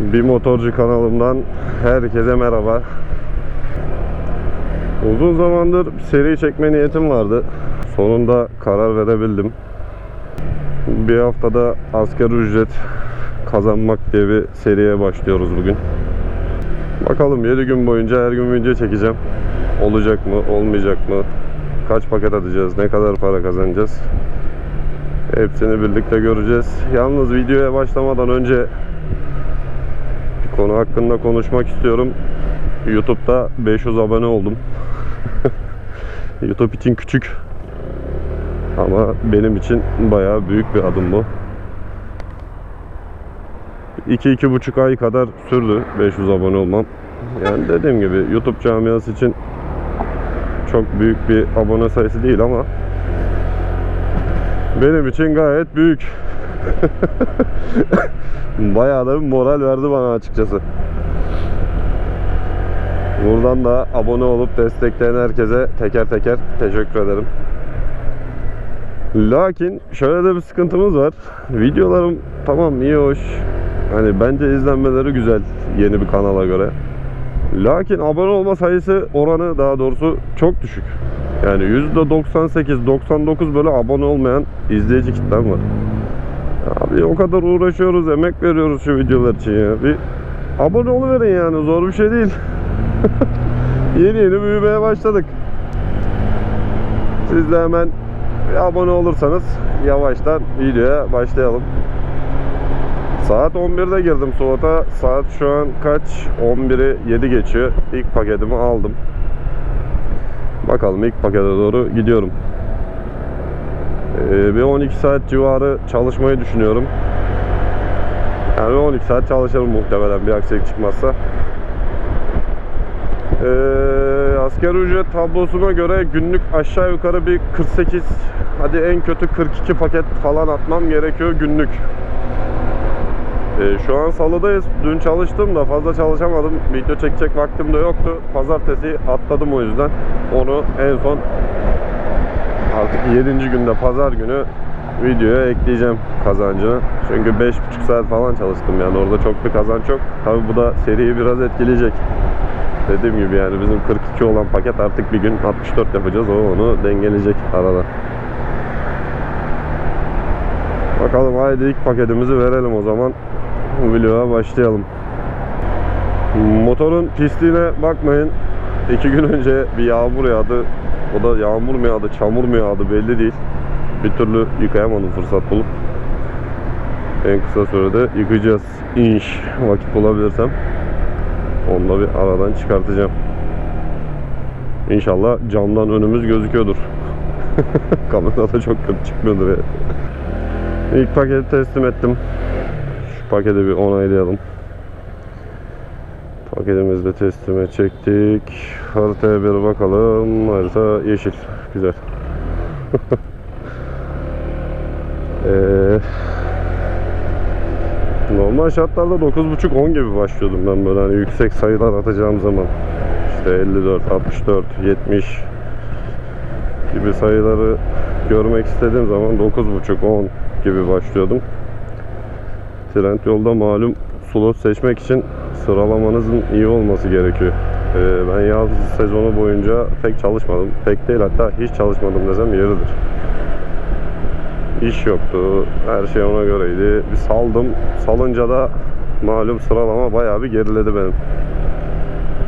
Bir motorcu kanalımdan herkese merhaba. Uzun zamandır seri çekme niyetim vardı. Sonunda karar verebildim. Bir haftada asgari ücret kazanmak diye bir seriye başlıyoruz bugün. Bakalım 7 gün boyunca her gün video çekeceğim. Olacak mı, olmayacak mı? Kaç paket atacağız, ne kadar para kazanacağız? Hepsini birlikte göreceğiz. Yalnız videoya başlamadan önce konu hakkında konuşmak istiyorum. YouTube'da 500 abone oldum. YouTube için küçük ama benim için bayağı büyük bir adım bu. 2-2,5 ay kadar sürdü 500 abone olmam. Yani dediğim gibi YouTube camiası için çok büyük bir abone sayısı değil ama benim için gayet büyük. Bayağı da bir moral verdi bana açıkçası. Buradan da abone olup destekleyen herkese teker teker teşekkür ederim. Lakin şöyle de bir sıkıntımız var. Videolarım tamam iyi hoş. Hani bence izlenmeleri güzel yeni bir kanala göre. Lakin abone olma sayısı oranı daha doğrusu çok düşük. Yani %98-99 böyle abone olmayan izleyici kitlem var. Abi o kadar uğraşıyoruz, emek veriyoruz şu videolar için ya. Bir abone oluverin yani zor bir şey değil. yeni yeni büyümeye başladık. Siz de hemen abone olursanız yavaştan videoya başlayalım. Saat 11'de girdim Suvat'a. Saat şu an kaç? 11'i 7 geçiyor. İlk paketimi aldım. Bakalım ilk pakete doğru gidiyorum. Ee, bir 12 saat civarı çalışmayı düşünüyorum. Yani 12 saat çalışırım muhtemelen bir aksilik çıkmazsa. Ee, asgari ücret tablosuna göre günlük aşağı yukarı bir 48 hadi en kötü 42 paket falan atmam gerekiyor günlük. Ee, şu an salıdayız. Dün çalıştım da fazla çalışamadım. Video çekecek vaktim de yoktu. Pazartesi atladım o yüzden. Onu en son artık 7. günde pazar günü videoya ekleyeceğim kazancını. Çünkü 5,5 saat falan çalıştım yani orada çok bir kazanç yok. Tabi bu da seriyi biraz etkileyecek. Dediğim gibi yani bizim 42 olan paket artık bir gün 64 yapacağız. O onu dengeleyecek arada. Bakalım haydi ilk paketimizi verelim o zaman. Videoya başlayalım. Motorun pisliğine bakmayın. İki gün önce bir yağmur yağdı. O da yağmur mu yağdı, çamur mu yağdı belli değil. Bir türlü yıkayamadım fırsat bulup. En kısa sürede yıkayacağız. İnş vakit bulabilirsem. Onu da bir aradan çıkartacağım. İnşallah camdan önümüz gözüküyordur. Kamerada çok kötü çıkmıyordur ya. İlk paketi teslim ettim. Şu paketi bir onaylayalım. Paketimizi de teslime çektik. Haritaya bir bakalım. Harita yeşil. Güzel. Eee Normal şartlarda 9.5-10 gibi başlıyordum ben böyle hani yüksek sayılar atacağım zaman. İşte 54, 64, 70 gibi sayıları görmek istediğim zaman 9.5-10 gibi başlıyordum. Trend yolda malum slot seçmek için sıralamanızın iyi olması gerekiyor. Ee, ben yaz sezonu boyunca pek çalışmadım. Pek değil hatta hiç çalışmadım desem yeridir. İş yoktu. Her şey ona göreydi. Bir saldım. Salınca da malum sıralama bayağı bir geriledi benim.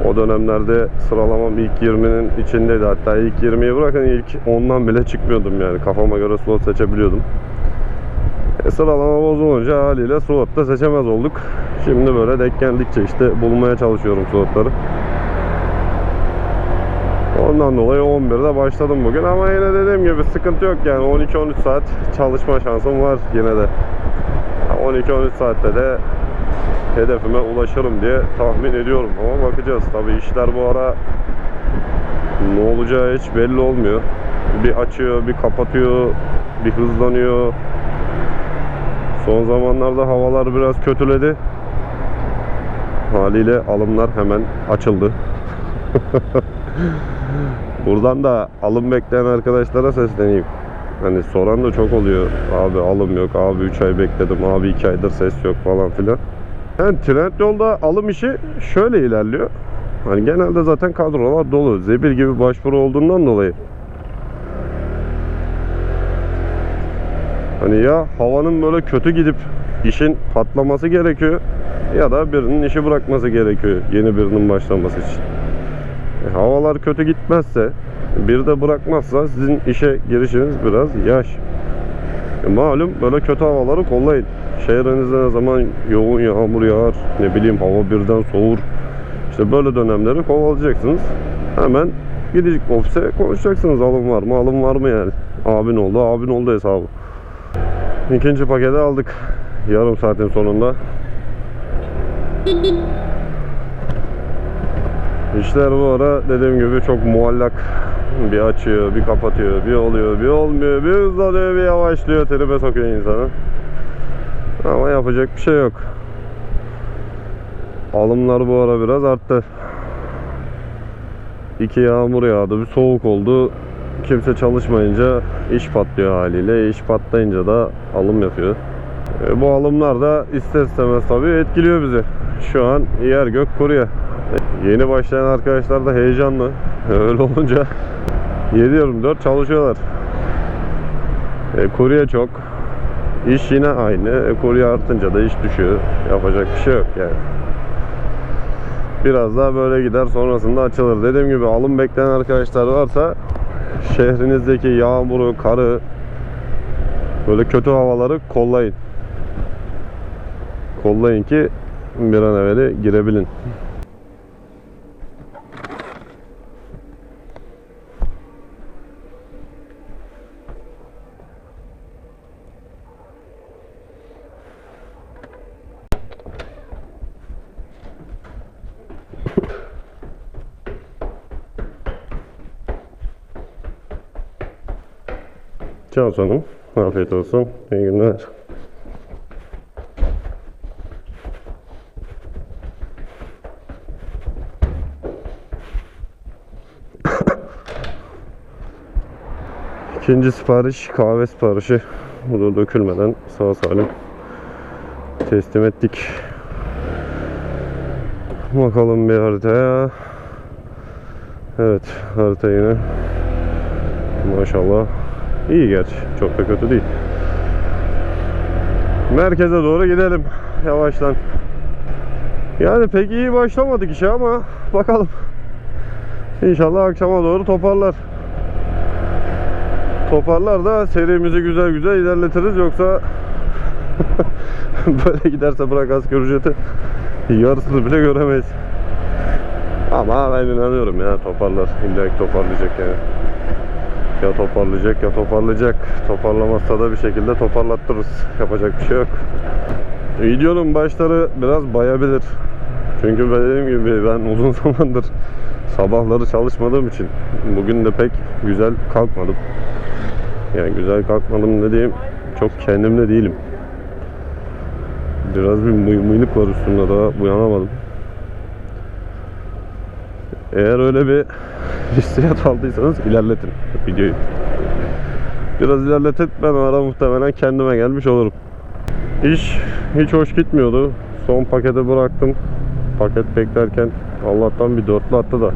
O dönemlerde sıralamam ilk 20'nin içindeydi. Hatta ilk 20'yi bırakın ilk 10'dan bile çıkmıyordum yani. Kafama göre slot seçebiliyordum. E, sıralama bozulunca haliyle slotta seçemez olduk. Şimdi böyle denk geldikçe işte bulmaya çalışıyorum slotları. Ondan dolayı 11'de başladım bugün ama yine dediğim gibi sıkıntı yok yani 12-13 saat çalışma şansım var yine de. 12-13 saatte de hedefime ulaşırım diye tahmin ediyorum ama bakacağız. Tabi işler bu ara ne olacağı hiç belli olmuyor. Bir açıyor, bir kapatıyor, bir hızlanıyor. Son zamanlarda havalar biraz kötüledi. Haliyle alımlar hemen açıldı. Buradan da alım bekleyen arkadaşlara sesleneyim. Hani soran da çok oluyor. Abi alım yok, abi 3 ay bekledim, abi 2 aydır ses yok falan filan. Yani Trendyol'da alım işi şöyle ilerliyor. Hani genelde zaten kadrolar dolu. Zebil gibi başvuru olduğundan dolayı. Hani ya havanın böyle kötü gidip işin patlaması gerekiyor ya da birinin işi bırakması gerekiyor yeni birinin başlaması için. E, havalar kötü gitmezse bir de bırakmazsa sizin işe girişiniz biraz yaş. E, malum böyle kötü havaları kollayın. Şehrinizde ne zaman yoğun yağmur yağar, ne bileyim hava birden soğur. İşte böyle dönemleri kovalayacaksınız. Hemen gidecek ofise konuşacaksınız alım var mı, alım var mı yani. Abin oldu, abin oldu hesabı. İkinci paketi aldık. Yarım saatin sonunda. İşler bu ara dediğim gibi çok muallak. Bir açıyor, bir kapatıyor, bir oluyor, bir olmuyor, bir hızlanıyor, bir yavaşlıyor, tribe sokuyor insanı. Ama yapacak bir şey yok. Alımlar bu ara biraz arttı. İki yağmur yağdı, bir soğuk oldu. Kimse çalışmayınca iş patlıyor haliyle. İş patlayınca da alım yapıyor. E, bu alımlar da ister istemez tabii etkiliyor bizi. Şu an yer gök kuruyor. E, Yeni başlayan arkadaşlar da heyecanlı. Öyle olunca 7-24 çalışıyorlar. E, kurye çok. İş yine aynı. E, kurye artınca da iş düşüyor. Yapacak bir şey yok yani. Biraz daha böyle gider sonrasında açılır. Dediğim gibi alım bekleyen arkadaşlar varsa şehrinizdeki yağmuru, karı böyle kötü havaları kollayın. Kollayın ki bir an evvel girebilin. Cansu Hanım, afiyet olsun. İyi günler. İkinci sipariş kahve siparişi. Bu da dökülmeden sağ salim teslim ettik. Bakalım bir haritaya. Evet harita yine maşallah iyi gerçi çok da kötü değil. Merkeze doğru gidelim yavaştan. Yani pek iyi başlamadık işe ama bakalım. İnşallah akşama doğru toparlar. Toparlar da serimizi güzel güzel ilerletiriz yoksa böyle giderse bırak asgari ücreti yarısını bile göremeyiz. Ama ben inanıyorum ya toparlar. İlla toparlayacak yani. Ya toparlayacak ya toparlayacak. Toparlamazsa da bir şekilde toparlattırırız. Yapacak bir şey yok. Videonun başları biraz bayabilir. Çünkü dediğim gibi ben uzun zamandır sabahları çalışmadığım için bugün de pek güzel kalkmadım. Yani güzel kalkmadım dediğim çok kendimde değilim. Biraz bir mıy mıynık var üstümde daha uyanamadım. Eğer öyle bir hissiyat aldıysanız ilerletin videoyu. Biraz ilerletip ben ara muhtemelen kendime gelmiş olurum. İş hiç hoş gitmiyordu. Son paketi bıraktım. Paket beklerken Allah'tan bir dörtlü attı da.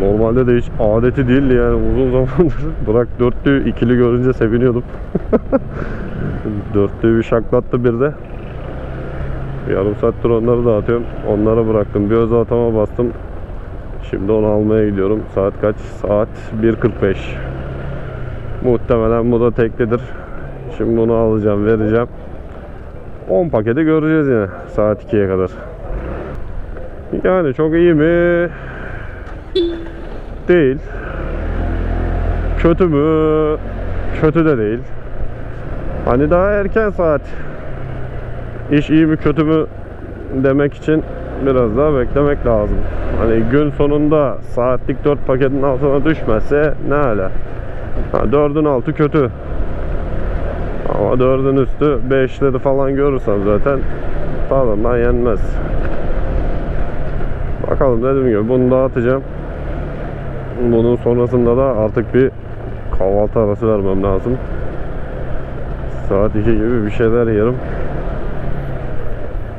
Normalde de hiç adeti değildi yani uzun zamandır. Bırak dörtlü ikili görünce seviniyordum. dörtlüyü bir şaklattı bir de. Yarım saattir onları dağıtıyorum. Onlara bıraktım. Bir öz atama bastım. Şimdi onu almaya gidiyorum. Saat kaç? Saat 1.45. Muhtemelen bu da teklidir. Şimdi bunu alacağım, vereceğim. 10 paketi göreceğiz yine saat 2'ye kadar. Yani çok iyi mi? Değil. Kötü mü? Kötü de değil. Hani daha erken saat. İş iyi mi kötü mü demek için biraz daha beklemek lazım. Hani gün sonunda saatlik 4 paketin altına düşmezse ne hala. Ha, 4'ün altı kötü. Ama 4'ün üstü 5'leri falan görürsem zaten tadından yenmez. Bakalım dediğim gibi bunu dağıtacağım. Bunun sonrasında da artık bir kahvaltı arası vermem lazım. Saat 2 gibi bir şeyler yerim.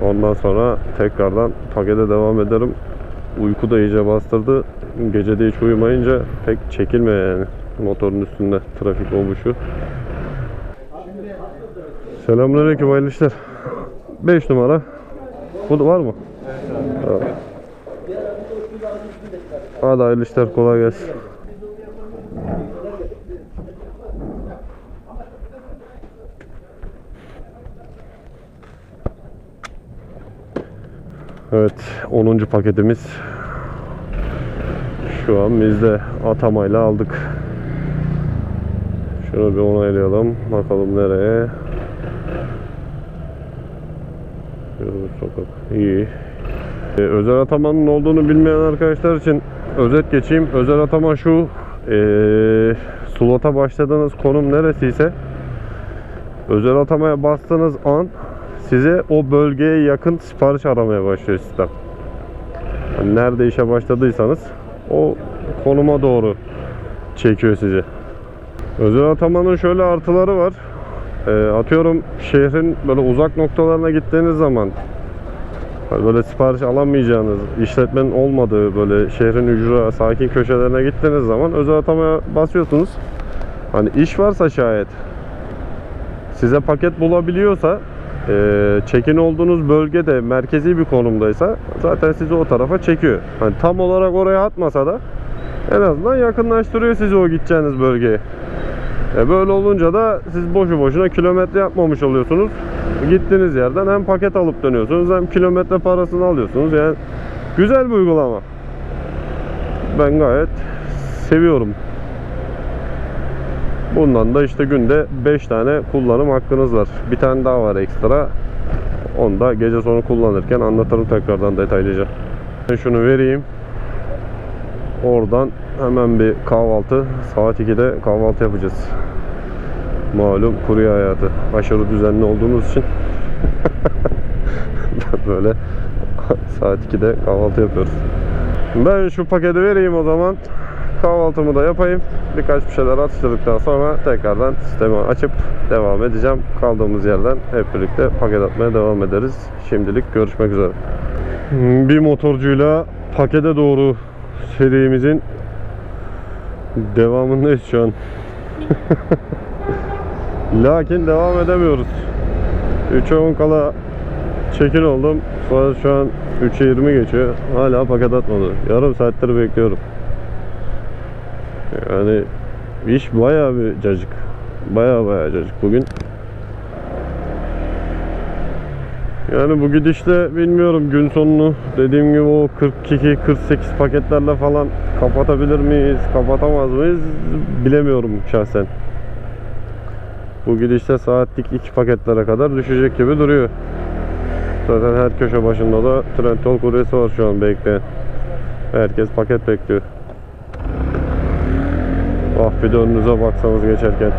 Ondan sonra tekrardan pakete devam ederim. Uyku da iyice bastırdı. Gece de hiç uyumayınca pek çekilmiyor yani. Motorun üstünde trafik olmuşu. Selamünaleyküm hayırlı işler. 5 numara. Bu var mı? Tamam. Hadi hayırlı işler kolay gelsin. Evet 10. paketimiz şu an bizde atamayla aldık. Şunu bir onaylayalım. Bakalım nereye. Sokak. İyi. Ee, özel atamanın olduğunu bilmeyen arkadaşlar için özet geçeyim. Özel atama şu. Ee, slota başladığınız konum neresiyse özel atamaya bastığınız an size o bölgeye yakın sipariş aramaya başlıyor sistem. Yani nerede işe başladıysanız o konuma doğru çekiyor sizi. Özel atamanın şöyle artıları var. Ee, atıyorum şehrin böyle uzak noktalarına gittiğiniz zaman böyle sipariş alamayacağınız, işletmenin olmadığı böyle şehrin ücra, sakin köşelerine gittiğiniz zaman özel atamaya basıyorsunuz. Hani iş varsa şayet size paket bulabiliyorsa e, çekin olduğunuz bölgede merkezi bir konumdaysa zaten sizi o tarafa çekiyor. Hani tam olarak oraya atmasa da en azından yakınlaştırıyor sizi o gideceğiniz bölgeye. E böyle olunca da siz boşu boşuna kilometre yapmamış oluyorsunuz. Gittiğiniz yerden hem paket alıp dönüyorsunuz hem kilometre parasını alıyorsunuz. Yani güzel bir uygulama. Ben gayet seviyorum. Bundan da işte günde 5 tane kullanım hakkınız var. Bir tane daha var ekstra. Onu da gece sonu kullanırken anlatırım tekrardan detaylıca. Ben şunu vereyim. Oradan hemen bir kahvaltı. Saat 2'de kahvaltı yapacağız. Malum kurye hayatı. Aşırı düzenli olduğumuz için böyle saat 2'de kahvaltı yapıyoruz. Ben şu paketi vereyim o zaman. Kahvaltımı da yapayım. Birkaç bir şeyler atıştırdıktan sonra tekrardan sistemi açıp devam edeceğim. Kaldığımız yerden hep birlikte paket atmaya devam ederiz. Şimdilik görüşmek üzere. Bir motorcuyla pakete doğru serimizin devamındayız şu an. Lakin devam edemiyoruz. 3'e 10 kala çekin oldum. Sonra şu an 3'e 20 geçiyor. Hala paket atmadı. Yarım saattir bekliyorum. Yani iş bayağı bir cacık. Bayağı bayağı cacık bugün. Yani bu gidişle bilmiyorum gün sonunu dediğim gibi o 42-48 paketlerle falan kapatabilir miyiz, kapatamaz mıyız bilemiyorum şahsen. Bu gidişte saatlik iki paketlere kadar düşecek gibi duruyor. Zaten her köşe başında da Trendyol kuryesi var şu an bekleyen. Herkes paket bekliyor. Ah bir de önünüze baksanız geçerken.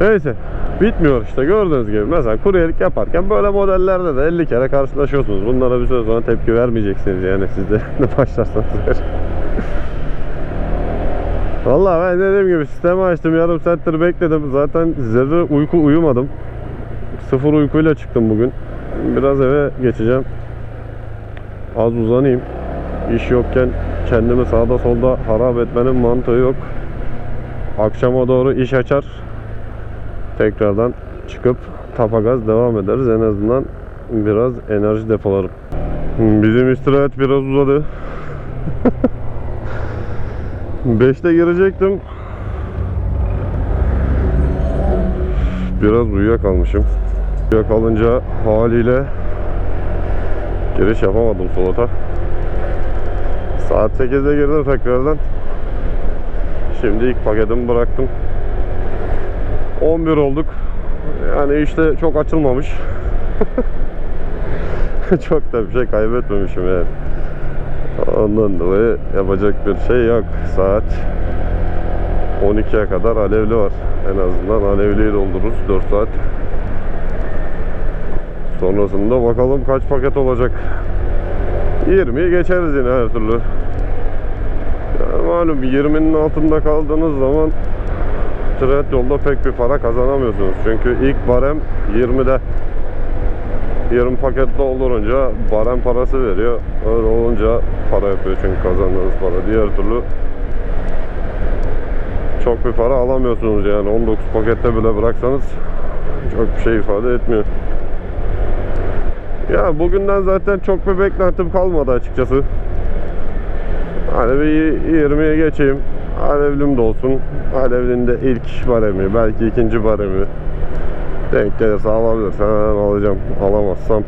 Neyse. Bitmiyor işte gördüğünüz gibi. Mesela kuryelik yaparken böyle modellerde de 50 kere karşılaşıyorsunuz. Bunlara bir süre sonra tepki vermeyeceksiniz yani siz de başlarsanız ver. Vallahi ben dediğim gibi sistemi açtım yarım saattir bekledim. Zaten zerre uyku uyumadım. Sıfır uykuyla çıktım bugün. Biraz eve geçeceğim. Az uzanayım. İş yokken kendimi sağda solda harap etmenin mantığı yok. Akşama doğru iş açar. Tekrardan çıkıp tapagaz devam ederiz. En azından biraz enerji depolarım. Bizim istirahat biraz uzadı. 5'te girecektim. Biraz uyuyakalmışım. Uyuyakalınca haliyle giriş yapamadım solata. Saat 8'de girdim tekrardan. Şimdi ilk paketimi bıraktım. 11 olduk. Yani işte çok açılmamış. çok da bir şey kaybetmemişim yani. Ondan dolayı yapacak bir şey yok. Saat 12'ye kadar alevli var. En azından alevliyi doldururuz 4 saat. Sonrasında bakalım kaç paket olacak. 20'yi geçeriz yine her türlü. Malum 20'nin altında kaldığınız zaman Trend yolda pek bir para kazanamıyorsunuz. Çünkü ilk barem 20'de. 20 paket doldurunca barem parası veriyor. Öyle olunca para yapıyor çünkü kazandığınız para. Diğer türlü çok bir para alamıyorsunuz yani 19 pakette bile bıraksanız çok bir şey ifade etmiyor. Ya bugünden zaten çok bir beklentim kalmadı açıkçası. Hani bir 20'ye geçeyim. Alevlim de olsun. Alevlinin de ilk baremi, belki ikinci baremi. Denk gelirse alabilirsem alacağım. Alamazsam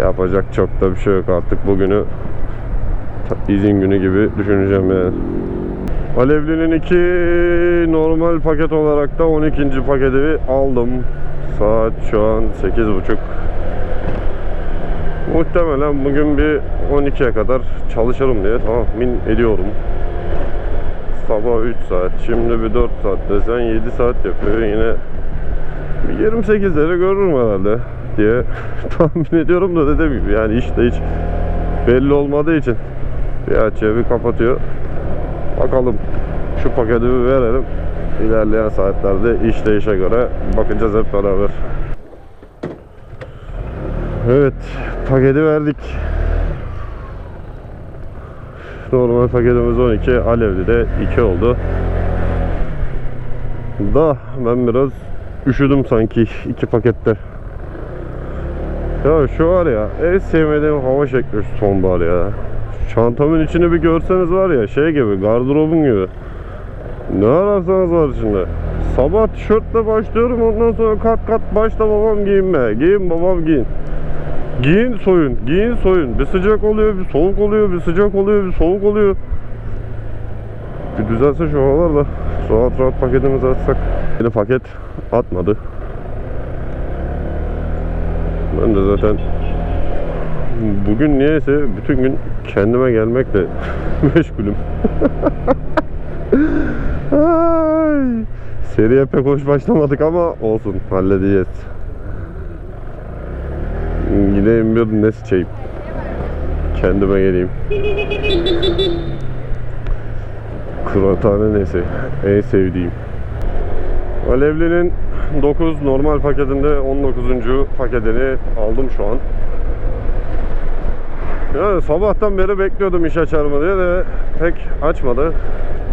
yapacak çok da bir şey yok artık bugünü izin günü gibi düşüneceğim yani. Alevlinin iki normal paket olarak da 12. paketi aldım. Saat şu an 8.30. Muhtemelen bugün bir 12'ye kadar çalışırım diye tahmin ediyorum. Sabah 3 saat, şimdi bir 4 saat desen 7 saat yapıyor. Yine bir 28'leri görürüm herhalde diye tahmin ediyorum da dediğim gibi yani işte hiç belli olmadığı için bir açıyor bir kapatıyor. Bakalım şu paketi bir verelim. İlerleyen saatlerde işleyişe göre bakacağız hep beraber. Evet, paketi verdik. Normal paketimiz 12, alevli de 2 oldu. Da ben biraz üşüdüm sanki iki pakette. Ya şu var ya, en sevmediğim hava şekli şu sonbahar ya. Çantamın içini bir görseniz var ya, şey gibi, gardırobum gibi. Ne ararsanız var içinde. Sabah tişörtle başlıyorum ondan sonra kat kat başla babam giyinme. Giyin babam giyin. Giyin soyun, giyin soyun. Bir sıcak oluyor, bir soğuk oluyor, bir sıcak oluyor, bir soğuk oluyor. Bir düzelse şu havalar da rahat rahat paketimizi atsak. Yine paket atmadı. Ben de zaten bugün niyeyse bütün gün kendime gelmekle meşgulüm. Seriye pek hoş başlamadık ama olsun halledeceğiz. Gideyim bir ne sıçayım. Kendime geleyim. Kıraathane neyse. En sevdiğim. Alevli'nin 9 normal paketinde 19. paketini aldım şu an. Yani sabahtan beri bekliyordum iş açar mı diye de pek açmadı.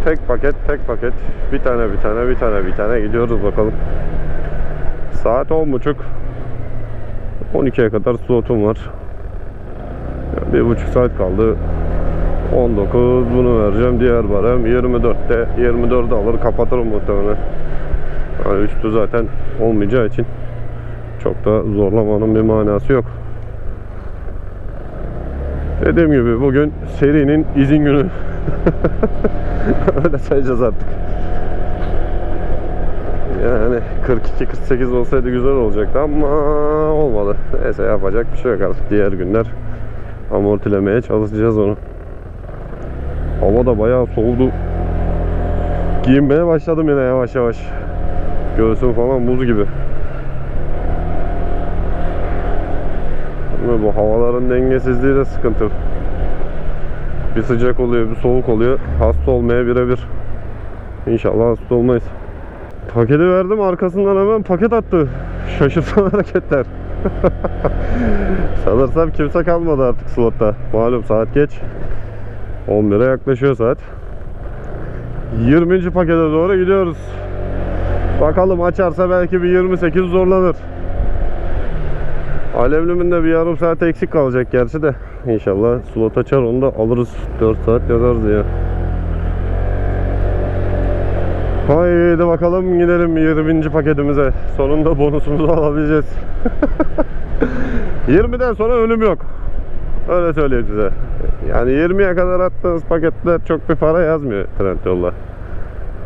Tek paket, tek paket. Bir tane, bir tane, bir tane, bir tane gidiyoruz bakalım. Saat 10.30. 12'ye kadar slotum var. Bir buçuk saat kaldı. 19 bunu vereceğim. Diğer barem 24'te. 24'de alır kapatırım muhtemelen. Yani üstü zaten olmayacağı için çok da zorlamanın bir manası yok. Dediğim gibi bugün serinin izin günü. Öyle sayacağız artık. Yani 42-48 olsaydı güzel olacaktı ama olmadı. Neyse yapacak bir şey yok artık. Diğer günler amortilemeye çalışacağız onu. Hava da bayağı soğudu. Giyinmeye başladım yine yavaş yavaş. Göğsüm falan buz gibi. Bu havaların dengesizliği de sıkıntı. Bir sıcak oluyor, bir soğuk oluyor. Hasta olmaya birebir. İnşallah hasta olmayız. Paketi verdim arkasından hemen paket attı. Şaşırtan hareketler. Sanırsam kimse kalmadı artık slotta. Malum saat geç. 11'e yaklaşıyor saat. 20. pakete doğru gidiyoruz. Bakalım açarsa belki bir 28 zorlanır. Alevlimin de bir yarım saat eksik kalacak gerçi de. İnşallah slot açar onu da alırız. 4 saat yazarız ya. Haydi bakalım gidelim 20. paketimize. Sonunda bonusumuzu alabileceğiz. 20'den sonra ölüm yok. Öyle söyleyeyim size. Yani 20'ye kadar attığınız paketler çok bir para yazmıyor Trendyol'da.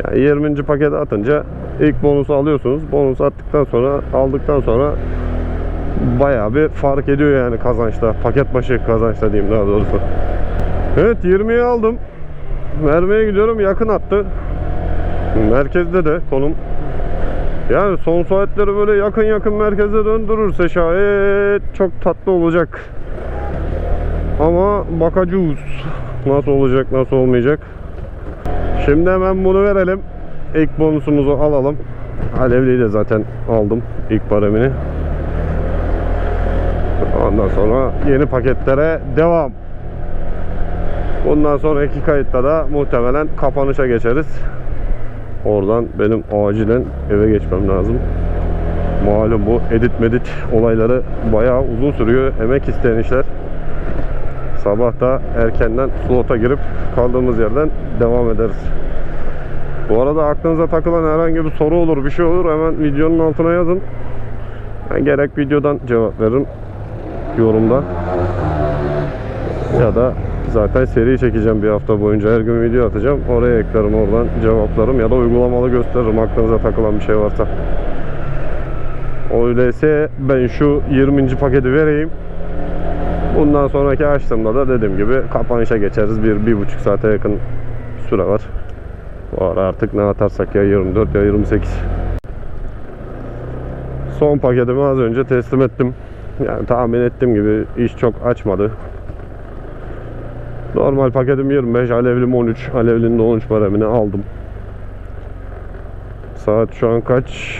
Yani 20. paketi atınca ilk bonusu alıyorsunuz. Bonus attıktan sonra aldıktan sonra bayağı bir fark ediyor yani kazançta. Paket başı kazançta diyeyim daha doğrusu. Evet 20'yi aldım. Vermeye gidiyorum yakın attı. Merkezde de konum. Yani son saatleri böyle yakın yakın merkeze döndürürse şayet çok tatlı olacak. Ama bakacağız. Nasıl olacak, nasıl olmayacak. Şimdi hemen bunu verelim. İlk bonusumuzu alalım. Alevliyi de zaten aldım ilk baremini. Ondan sonra yeni paketlere devam. Bundan sonraki kayıtta da muhtemelen kapanışa geçeriz. Oradan benim acilen eve geçmem lazım. Malum bu edit medit olayları bayağı uzun sürüyor. Emek isteyen işler. Sabah da erkenden slota girip kaldığımız yerden devam ederiz. Bu arada aklınıza takılan herhangi bir soru olur, bir şey olur hemen videonun altına yazın. Ben gerek videodan cevap veririm yorumda. Ya da zaten seri çekeceğim bir hafta boyunca her gün video atacağım. Oraya eklerim oradan cevaplarım ya da uygulamalı gösteririm aklınıza takılan bir şey varsa. Öyleyse ben şu 20. paketi vereyim. Bundan sonraki açtığımda da dediğim gibi kapanışa geçeriz. Bir, bir buçuk saate yakın süre var. Bu ara artık ne atarsak ya 24 ya 28. Son paketimi az önce teslim ettim. Yani tahmin ettiğim gibi iş çok açmadı. Normal paketim 25, alevlim 13. Alevlinin de 13 baremini aldım. Saat şu an kaç?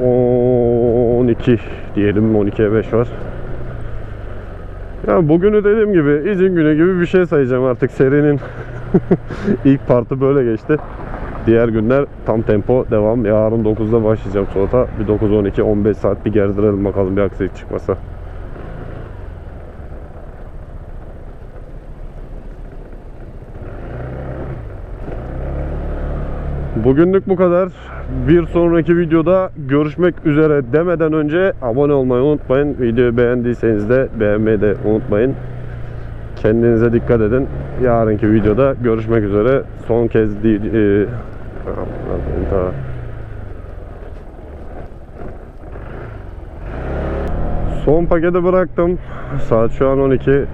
12 diyelim 12'ye 5 var. Ya bugünü dediğim gibi izin günü gibi bir şey sayacağım artık serinin ilk partı böyle geçti. Diğer günler tam tempo devam. Yarın 9'da başlayacağım Suat'a. Bir 9 12 15 saat bir gerdirelim bakalım bir aksilik çıkmasa. Bugünlük bu kadar. Bir sonraki videoda görüşmek üzere demeden önce abone olmayı unutmayın. Videoyu beğendiyseniz de beğenmeyi de unutmayın. Kendinize dikkat edin. Yarınki videoda görüşmek üzere. Son kez değil. Son paketi bıraktım. Saat şu an 12. E,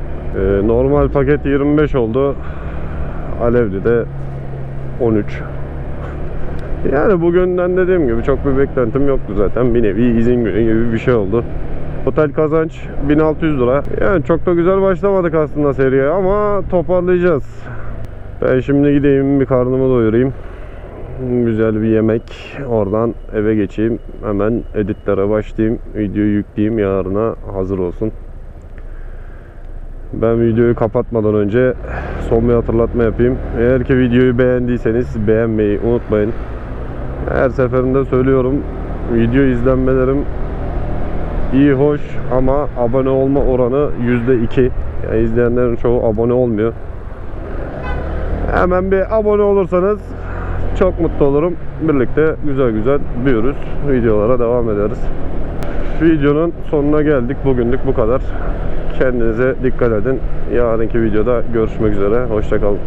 normal paket 25 oldu. Alevli de 13. Yani bugünden dediğim gibi çok bir beklentim yoktu zaten. Bir nevi izin günü gibi bir şey oldu. Otel kazanç 1600 lira. Yani çok da güzel başlamadık aslında seriye ama toparlayacağız. Ben şimdi gideyim bir karnımı doyurayım. Güzel bir yemek. Oradan eve geçeyim. Hemen editlere başlayayım. Videoyu yükleyeyim. Yarına hazır olsun. Ben videoyu kapatmadan önce son bir hatırlatma yapayım. Eğer ki videoyu beğendiyseniz beğenmeyi unutmayın. Her seferinde söylüyorum. Video izlenmelerim iyi hoş ama abone olma oranı %2. Yani izleyenlerin çoğu abone olmuyor. Hemen bir abone olursanız çok mutlu olurum. Birlikte güzel güzel büyürüz. Videolara devam ederiz. Videonun sonuna geldik. Bugünlük bu kadar. Kendinize dikkat edin. Yarınki videoda görüşmek üzere. Hoşçakalın.